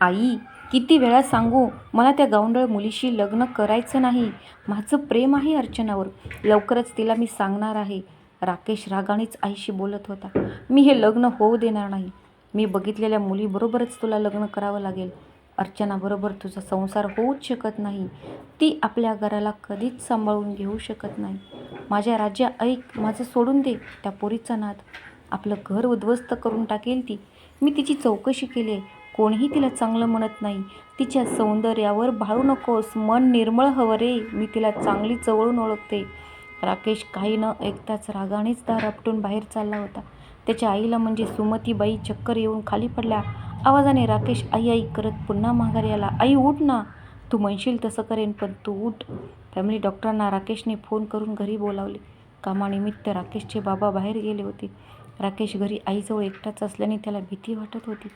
आई किती वेळा सांगू मला त्या गावंडळ मुलीशी लग्न करायचं नाही. माझं प्रेम आहे अर्चनावर. लवकरच तिला मी सांगणार आहे. राकेश रागानेच आईशी बोलत होता. मी हे लग्न होऊ देणार नाही. मी बघितलेल्या मुलीबरोबरच तुला लग्न करावं लागेल. अर्चनाबरोबर तुझा संसार होऊच शकत नाही. ती आपल्या घराला कधीच सांभाळून घेऊ शकत नाही. माझ्या राज्या ऐक माझं सोडून दे त्या पोरीचा नाद. आपलं घर उद्ध्वस्त करून टाकेल ती. मी तिची चौकशी केली आहे. कोणीही तिला चांगलं म्हणत नाही. तिच्या सौंदर्यावर भाळू नकोस. मन निर्मळ हवं रे. मी तिला चांगली जवळून ओळखते. राकेश काही न ऐकताच रागानेच दार आपटून बाहेर चालला होता. त्याच्या आईला म्हणजे सुमतीबाई चक्कर येऊन खाली पडल्या. आवाजाने राकेश आई आई करत पुन्हा माघारी आला आई उठ ना. तू म्हणशील तसं करेन पण तू उठ. फॅमिली डॉक्टरांना राकेशने फोन करून घरी बोलावले. कामानिमित्त राकेशचे बाबा बाहेर गेले होते. राकेश घरी आईजवळ एकटाच असल्याने त्याला भीती वाटत होती.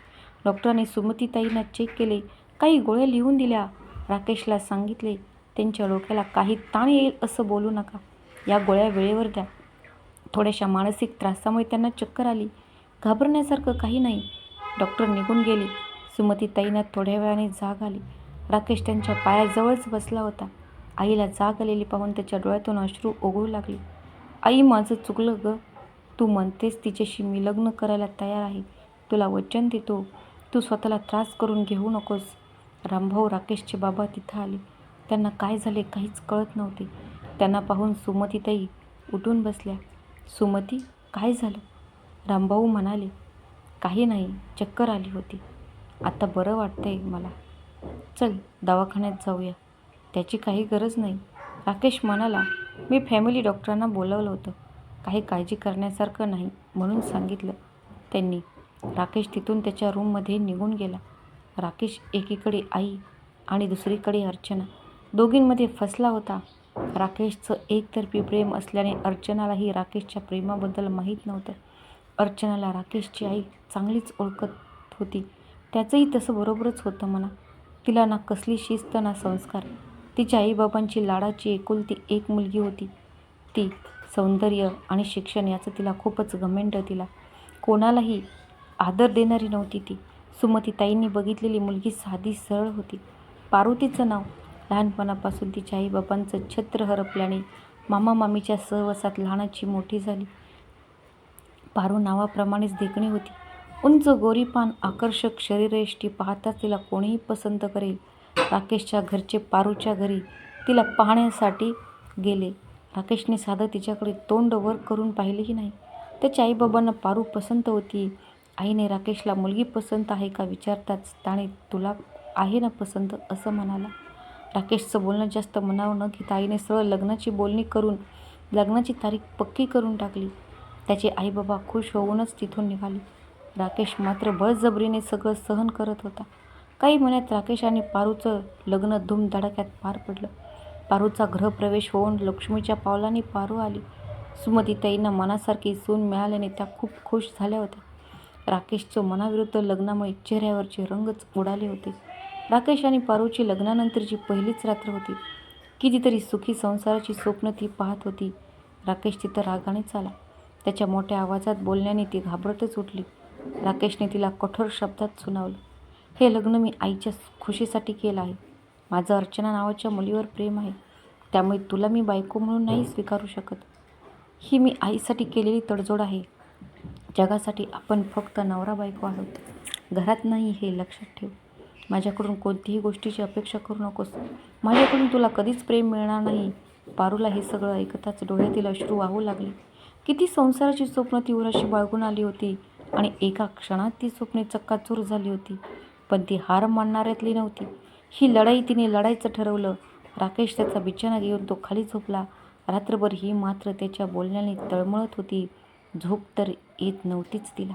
डॉक्टरांनी सुमतीताईंना चेक केले. काही गोळ्या लिहून दिल्या. राकेशला सांगितले त्यांच्या डोक्याला काही ताण येईल असं बोलू नका. या गोळ्या वेळेवर द्या. थोड्याशा मानसिक त्रासामुळे त्यांना चक्कर आली. घाबरण्यासारखं काही नाही. डॉक्टर निघून गेले. सुमतीताईंना थोड्या वेळाने जाग आली. राकेश त्यांच्या पायाजवळच बसला होता. आईला जाग आलेली पाहून त्याच्या डोळ्यातून अश्रू ओघळू लागले. आई माझं चुकलं ग. तू म्हणतेस तिच्याशी मी लग्न करायला तयार आहे. तुला वचन देतो. तू स्वतःला त्रास करून घेऊ नकोस. रामभाऊ राकेशचे बाबा तिथं आले. त्यांना काय झाले काहीच कळत नव्हते. त्यांना पाहून सुमतीताई उठून बसल्या. सुमती काय झालं? रामभाऊ म्हणाले काही नाही चक्कर आली होती. आता बरं वाटतंय मला. चल दवाखान्यात जाऊया. त्याची काही गरज नाही. राकेश म्हणाला मी फॅमिली डॉक्टरांना बोलावलं होतं. काही काळजी करण्यासारखं नाही म्हणून सांगितलं. त्यांनी राकेश तिथून त्याच्या रूममध्ये निघून गेला. राकेश एकीकडे आई आणि दुसरीकडे अर्चना. दोघींमध्ये फसला होता. राकेशचं एकतर्फी प्रेम असल्याने अर्चनालाही राकेशच्या प्रेमाबद्दल माहीत नव्हतं. अर्चनाला राकेशची आई चांगलीच ओळखत होती. त्याचंही तसं बरोबरच होतं म्हणा. तिला ना कसली शिस्त ना संस्कार. तिच्या आईबाबांची लाडाची एकुलती एक मुलगी होती. ती सौंदर्य आणि शिक्षण याचं तिला खूपच घमेंड तिला कोणालाही आदर देणारी नव्हती ती. सुमतीताईंनी बघितलेली मुलगी साधी सरळ होती. पार्वतीचं नाव. लहानपणापासून तिच्या आईबाबांचं छत्र हरपल्याने मामा मामीच्या सहवासात लहानाची मोठी झाली. पारू नावाप्रमाणेच देखणी होती. उंच गोरीपान आकर्षक शरीरयष्टी पाहताच तिला कोणीही पसंत करेल. राकेशच्या घरचे पारूच्या घरी तिला पाहण्यासाठी गेले. राकेशने साधं तिच्याकडे तोंड वर करून पाहिलेही नाही. त्याच्या आईबाबांना पारू पसंत होती. आईने राकेशला मुलगी पसंत आहे का विचारताच त्याने तुला आहे ना पसंत? असं म्हणाला. राकेशचं बोलणं जास्त मनावर न घेता आईने सरळ लग्नाची बोलणी करून लग्नाची तारीख पक्की करून टाकली. त्याचे आईबाबा खुश होऊनच तिथून निघाले. राकेश मात्र बळजबरीने सगळं सहन करत होता. काही महिन्यात राकेश आणि पारूचं लग्न धूमधडाक्यात पार पडलं. पारूचा गृहप्रवेश होऊन लक्ष्मीच्या पावलाने पारू आली. सुमतीताईंना मनासारखी सून मिळाल्याने त्या खूप खुश झाल्या होत्या. राकेशचं मनाविरुद्ध लग्नामुळे चेहऱ्यावरचे रंगच उडाले होते. राकेश आणि पारूची लग्नानंतरची पहिलीच रात्र होती. कितीतरी सुखी संसाराची स्वप्न ती पाहत होती. राकेश तिथं रागानेच आला. त्याच्या मोठ्या आवाजात बोलण्याने ती घाबरतच उठली. राकेशने तिला कठोर शब्दात सुनावलं. हे लग्न मी आईच्या खुशीसाठी केलं आहे. माझं अर्चना नावाच्या मुलीवर प्रेम आहे. त्यामुळे तुला मी बायको म्हणून नाही स्वीकारू शकत. ही मी आईसाठी केलेली तडजोड आहे. जगासाठी आपण फक्त नवरा बायको आहोत. घरात नाही हे लक्षात ठेव. माझ्याकडून कोणतीही गोष्टीची अपेक्षा करू नकोस. माझ्याकडून तुला कधीच प्रेम मिळणार नाही. पारूला हे सगळं ऐकताच डोळ्यातील अश्रू वाहू लागले. किती संसाराची स्वप्न ती उराशी बाळगून आली होती आणि एका क्षणात ती स्वप्ने चक्काचूर झाली होती. पण ती हार मानणाऱ्यातली नव्हती. ही लढाई तिने लढायचं ठरवलं. राकेश त्याचा बिछाना घेऊन तो खाली झोपला. रात्रभर ही मात्र त्याच्या बोलण्याने तळमळत होती. झोप तर येत नव्हतीच तिला.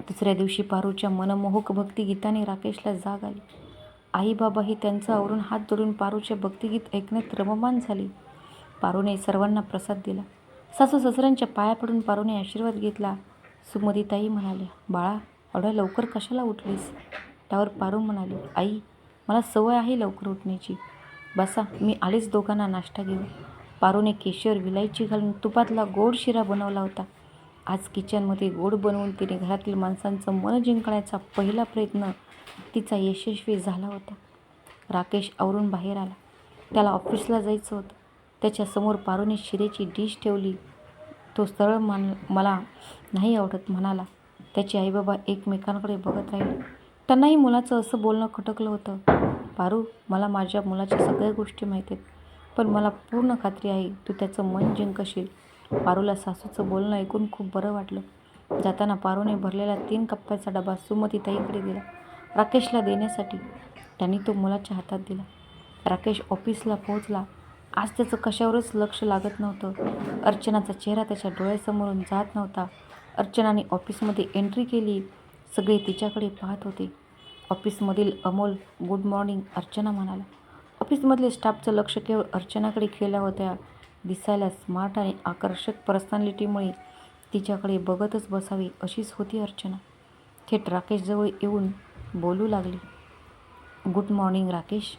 दुसऱ्या दिवशी पारूच्या मनमोहक भक्तिगीताने राकेशला जाग आली. आई बाबाही त्यांचं आवरून हात जोडून पारूचे भक्तिगीत ऐकण्यात रममान झाले. पारूने सर्वांना प्रसाद दिला. सासू ससऱ्यांच्या पाया पडून पारूने आशीर्वाद घेतला. सुमदिताई म्हणाल्या बाळा एवढ्या लवकर कशाला उठलीस? त्यावर पारू म्हणाली आई मला सवय आहे लवकर उठण्याची. बसा मी आलीच दोघांना नाश्ता घेऊ पारूने केशर विलायची घालून तुपातला गोड शिरा बनवला होता. आज किचनमध्ये गोड बनवून तिने घरातील माणसांचं मन जिंकण्याचा पहिला प्रयत्न तिचा यशस्वी झाला होता. राकेश आवरून बाहेर आला. त्याला ऑफिसला जायचं होतं. त्याच्यासमोर पारूने शिरेची डिश ठेवली. तो सरळ मान मला नाही आवडत म्हणाला. त्याचे आईबाबा एकमेकांकडे बघत राहिले. त्यांनाही मुलाचं असं बोलणं खटकलं होतं. पारू मला माझ्या मुलाच्या सगळ्या गोष्टी माहीत आहेत पण मला पूर्ण खात्री आहे तू त्याचं मन जिंकशील. पारूला सासूचं बोलणं ऐकून खूप बरं वाटलं. जाताना पारूने भरलेला तीन कप्प्याचा डबा सुमतीताईकडे दिला. राकेशला देण्यासाठी त्यांनी तो मुलाच्या हातात दिला. राकेश ऑफिसला पोहोचला. आज त्याचं कशावरच लक्ष लागत नव्हतं. अर्चनाचा चेहरा त्याच्या डोळ्यासमोरून जात नव्हता. अर्चनाने ऑफिसमध्ये एंट्री केली. सगळे तिच्याकडे पाहत होते. ऑफिसमधील अमोल गुड मॉर्निंग अर्चना म्हणाला. ऑफिसमधले स्टाफचं लक्ष केवळ अर्चनाकडे केल्या होत्या. दिसायला स्मार्ट आणि आकर्षक पर्सनॅलिटीमुळे तिच्याकडे बघतच बसावी अशीच होती अर्चना. थेट राकेशजवळ येऊन बोलू लागली. Good morning Rakesh.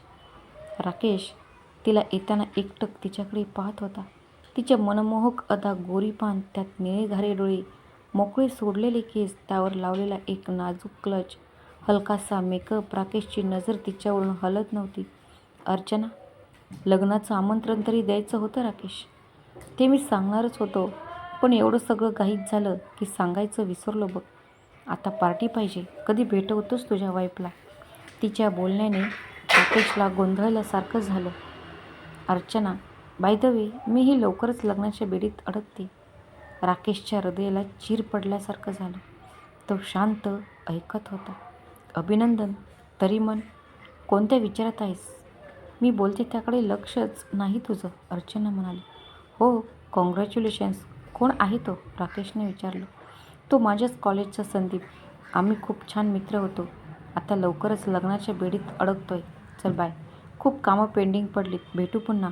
राकेश तिला येताना एकटक तिच्याकडे पाहत होता. तिच्या मनमोहक अदा गोरीपान त्यात निळेघारे डोळे मोकळे सोडलेले केस त्यावर लावलेला एक नाजूक क्लच हलकासा मेकअप राकेशची नजर तिच्यावरून हलत नव्हती. अर्चना लग्नाचं आमंत्रण तरी द्यायचं होतं राकेश. ते मी सांगणारच होतो. पण एवढं सगळं घाईत झालं की सांगायचं विसरलो बघ. आता पार्टी पाहिजे. कधी भेटवतोस तुझ्या वाईफला? तिच्या बोलण्याने राकेशला गोंधळल्यासारखं झालं. अर्चना बाय द वे मीही लवकरच लग्नाच्या बेडीत अडकते. राकेशच्या हृदयाला चीर पडल्यासारखं झालं. तो शांत ऐकत होता. अभिनंदन तरी मन कोणत्या विचारात आहेस? मी बोलते त्याकडे लक्षच नाही तुझं अर्चना म्हणाली. हो कॉंग्रॅच्युलेशन्स कोण आहे तो? राकेशने विचारलं. तो माझ्याच कॉलेजचा संदीप. आम्ही खूप छान मित्र होतो. आता लवकरच लग्नाच्या बेडीत अडकतोय. चल बाय खूप कामं पेंडिंग पडलीत. भेटू पुन्हा.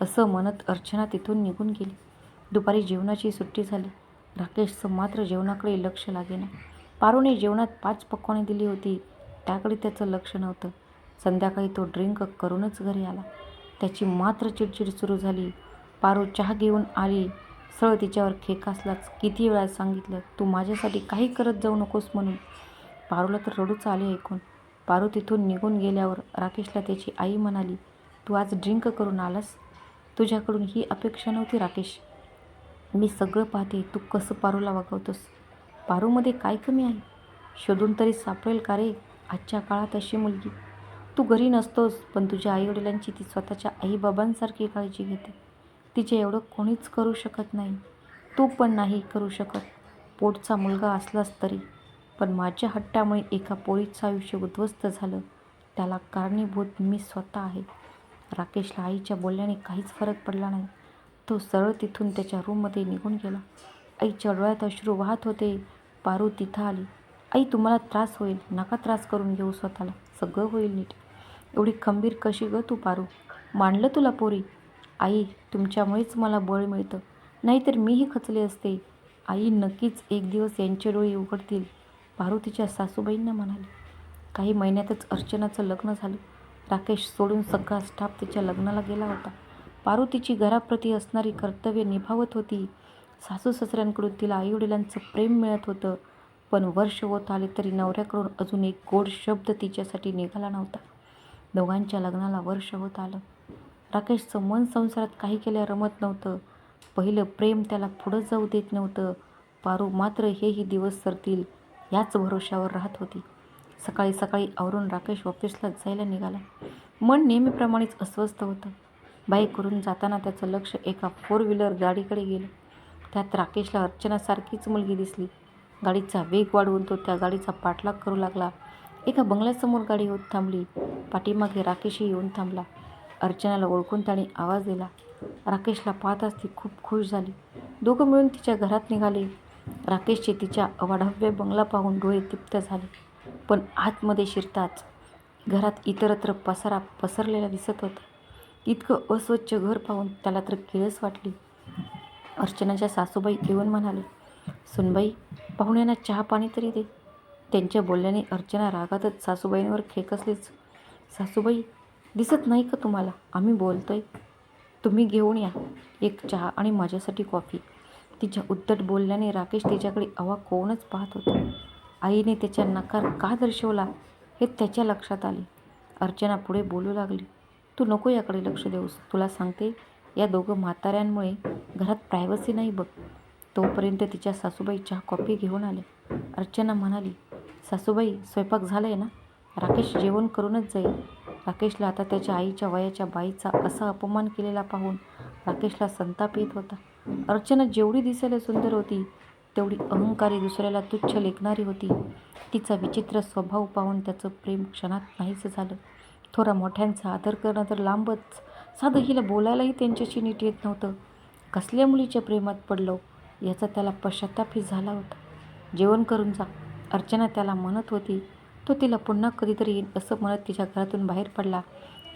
असं म्हणत अर्चना तिथून निघून गेली. दुपारी जेवणाची सुट्टी झाली. राकेशचं मात्र जेवणाकडे लक्ष लागेना. पारूने जेवणात पाच पक्वाने दिली होती. त्याकडे त्याचं लक्ष नव्हतं. संध्याकाळी तो ड्रिंक करूनच घरी आला. त्याची मात्र चिडचिड सुरू झाली. पारू चहा घेऊन आली. सरळ तिच्यावर खेकासलाच किती वेळा सांगितलं तू माझ्यासाठी काही करत जाऊ नकोस म्हणून. पारूला तर रडूच आले ऐकून. पारू तिथून निघून गेल्यावर राकेशला त्याची आई म्हणाली तू आज ड्रिंक करून आलास? तुझ्याकडून ही अपेक्षा नव्हती राकेश. मी सगळं पाहते तू कसं पारूला वागवतोस? पारूमध्ये काय कमी आहे? शोधून तरी सापडेल का रे? आजच्या काळात अशी मुलगी तू घरी नसतोस पण तुझ्या आईवडिलांची ती स्वतःच्या आईबाबांसारखी काळजी घेते. तिचे एवढं कोणीच करू शकत नाही. तू पण नाही करू शकत. पोटचा मुलगा असलास तरी. पण माझ्या हट्टामुळे एका पोळीचं आयुष्य उद्ध्वस्त झालं. त्याला कारणीभूत मी स्वतः आहे. राकेशला आईच्या बोलण्याने काहीच फरक पडला नाही. तो सरळ तिथून त्याच्या रूममध्ये निघून गेला. आईच्या डोळ्यात अश्रू वाहत होते. पारू तिथं आली. आई तुम्हाला त्रास होईल. नका त्रास करून घेऊ स्वतःला. सगळं होईल नीट. एवढी खंबीर कशी ग तू पारू? मांडलं तुला पोरी? आई तुमच्यामुळेच मला बळ मिळतं. नाहीतर मीही खचले असते. आई नक्कीच एक दिवस यांचे डोळे उघडतील. पारू तिच्या सासूबाईंना म्हणाली. काही महिन्यातच अर्चनाचं लग्न झालं. राकेश सोडून सगळा स्टाफ तिच्या लग्नाला गेला होता. पारू तिची घराप्रती असणारी कर्तव्य निभावत होती. सासू सासऱ्यांकडून तिला आईवडिलांचं प्रेम मिळत होतं. पण वर्ष होत आले तरी नवऱ्याकडून अजून एक गोड शब्द तिच्यासाठी निघाला नव्हता. दोघांच्या लग्नाला वर्ष होत आलं. राकेशचं मन संसारात काही केल्या रमत नव्हतं. पहिलं प्रेम त्याला पुढं जाऊ देत नव्हतं. पारू मात्र हेही दिवस सरतील याच भरोश्यावर राहत होती. सकाळी सकाळी आवरून राकेश ऑफिसला जायला निघाला. मन नेहमीप्रमाणेच अस्वस्थ होतं. बाईक करून जाताना त्याचं लक्ष एका फोर व्हीलर गाडीकडे गेलं. त्यात राकेशला अर्चनासारखीच मुलगी दिसली. गाडीचा वेग वाढवून तो त्या गाडीचा पाठलाग करू लागला. एका बंगल्यासमोर गाडी होत थांबली. पाठीमागे राकेशही येऊन थांबला. अर्चनाला ओळखून त्याने आवाज दिला. राकेशला पाहताच ती खूप खुश झाली. दोघं मिळून तिच्या घरात निघाले. राकेशचे तिच्या अवाढव्य बंगला पाहून डोळे तृप्त झाले. पण आतमध्ये शिरताच घरात इतरत्र पसारा पसरलेला दिसत होता. इतकं अस्वच्छ घर पाहून त्याला तर किळस वाटली. अर्चनाच्या सासूबाई येऊन म्हणाले सुनबाई पाहुण्यांना चहा पाणी तरी दे. त्यांच्या बोलण्याने अर्चना रागातच सासूबाईंवर खेकसलीच सासूबाई दिसत नाही का तुम्हाला? आम्ही बोलतोय. तुम्ही घेऊन या. एक चहा आणि माझ्यासाठी कॉफी. तिच्या उद्धट बोलल्याने राकेश तिच्याकडे अवा कोणच पाहत होता. आईने त्याच्या नकार का दर्शवला हे त्याच्या लक्षात आले. अर्चना पुढे बोलू लागली तू नको याकडे लक्ष देऊस. तुला सांगते या दोघं म्हाताऱ्यांमुळे घरात प्रायव्हसी नाही बघ. तोपर्यंत तिच्या सासूबाई चहा कॉफी घेऊन आल्या. अर्चना म्हणाली सासूबाई स्वयंपाक झाला आहे ना? राकेश जेवण करूनच जाईल. राकेशला आता त्याच्या आईच्या वयाच्या बाईचा असा अपमान केलेला पाहून राकेशला संताप येत होता. अर्चना जेवढी दिसायला सुंदर होती तेवढी अहंकारी दुसऱ्याला तुच्छ लेखणारी होती. तिचा विचित्र स्वभाव पाहून त्याचं प्रेम क्षणात नाहीचं झालं. थोरा मोठ्यांचा आदर करणं तर लांबच. साधं हिला बोलायलाही त्यांच्याशी नीट येत नव्हतं. कसल्या मुलीच्या प्रेमात पडलो याचा त्याला पश्चातापही झाला होता. जेवण करून जा. अर्चना त्याला म्हणत होती तो तिला पुन्हा कधीतरी येईन असं म्हणत तिच्या घरातून बाहेर पडला.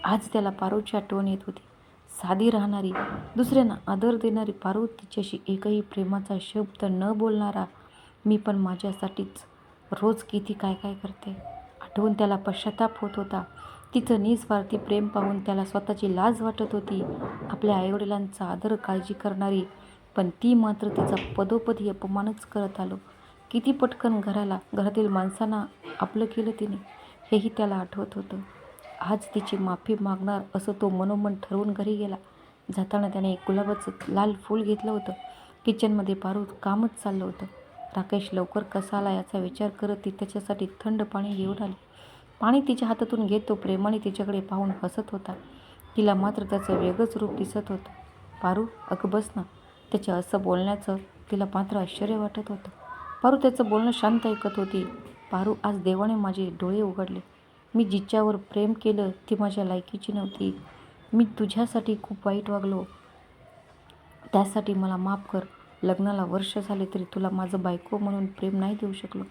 आज त्याला पारूची आठवण येत होती. साधी राहणारी दुसऱ्यांना आदर देणारी पारू तिच्याशी एकही प्रेमाचा शब्द न बोलणारा मी पण माझ्यासाठीच रोज किती काय काय करते. आठवून त्याला पश्चाताप होत होता. तिचं निस्वार्थी प्रेम पाहून त्याला स्वतःची लाज वाटत होती. आपल्या आईवडिलांचा आदर काळजी करणारी पण ती मात्र तिचा पदोपदी अपमानच करत आलो. किती पटकन घराला घरातील माणसांना आपलं केलं तिने हेही त्याला आठवत होतं. आज तिची माफी मागणार असं तो मनोमन ठरवून घरी गेला. जाताना त्याने एक गुलाबाचं लाल फूल घेतलं होतं. किचनमध्ये पारू कामच चाललं होतं. राकेश लवकर कसा आला याचा विचार करत ती त्याच्यासाठी थंड पाणी घेऊन आली. पाणी तिच्या हातातून घेत तो प्रेमाने तिच्याकडे पाहून हसत होता. तिला मात्र त्याचं वेगळंच रूप दिसत होतं. पारू अगं बस ना. त्याच्या असं बोलण्याचं तिला मात्र आश्चर्य वाटत होतं. पारू त्याचं बोलणं शांत ऐकत होती. पारू आज देवाने माझे डोळे उघडले. मी जिच्यावर प्रेम केलं ती माझ्या लायकीची नव्हती. मी तुझ्यासाठी खूप वाईट वागलो. त्यासाठी मला माफ कर. लग्नाला वर्ष झाले तरी तुला माझं बायको म्हणून प्रेम नाही देऊ शकलो.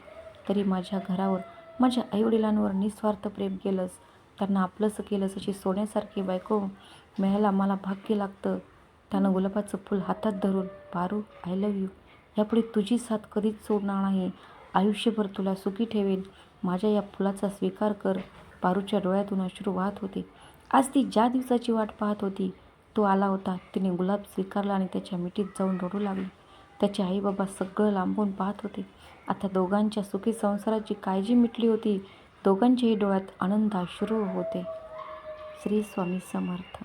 तरी माझ्या घरावर माझ्या आईवडिलांवर निस्वार्थ प्रेम केलंस. त्यांना आपलंसं केलंस अशी सोन्यासारखी बायको मिळायला मला भाग्य लागतं. त्यानं गुलाबाचं फूल हातात धरून पारू आय लव्ह यू यापुढे तुझी साथ कधीच सोडणार नाही. आयुष्यभर तुला सुखी ठेवेन. माझ्या या फुलाचा स्वीकार कर. पारूच्या डोळ्यातून अश्रू वाहत होते. आज ती ज्या दिवसाची वाट पाहत होती तो आला होता. तिने गुलाब स्वीकारला आणि त्याच्या मिठीत जाऊन रडू लागली. त्याचे आईबाबा सगळं लांबून पाहत होते. आता दोघांच्या सुखी संसाराची काळजी मिटली होती. दोघांच्याही डोळ्यात आनंद अश्रू होते. श्री स्वामी समर्थ.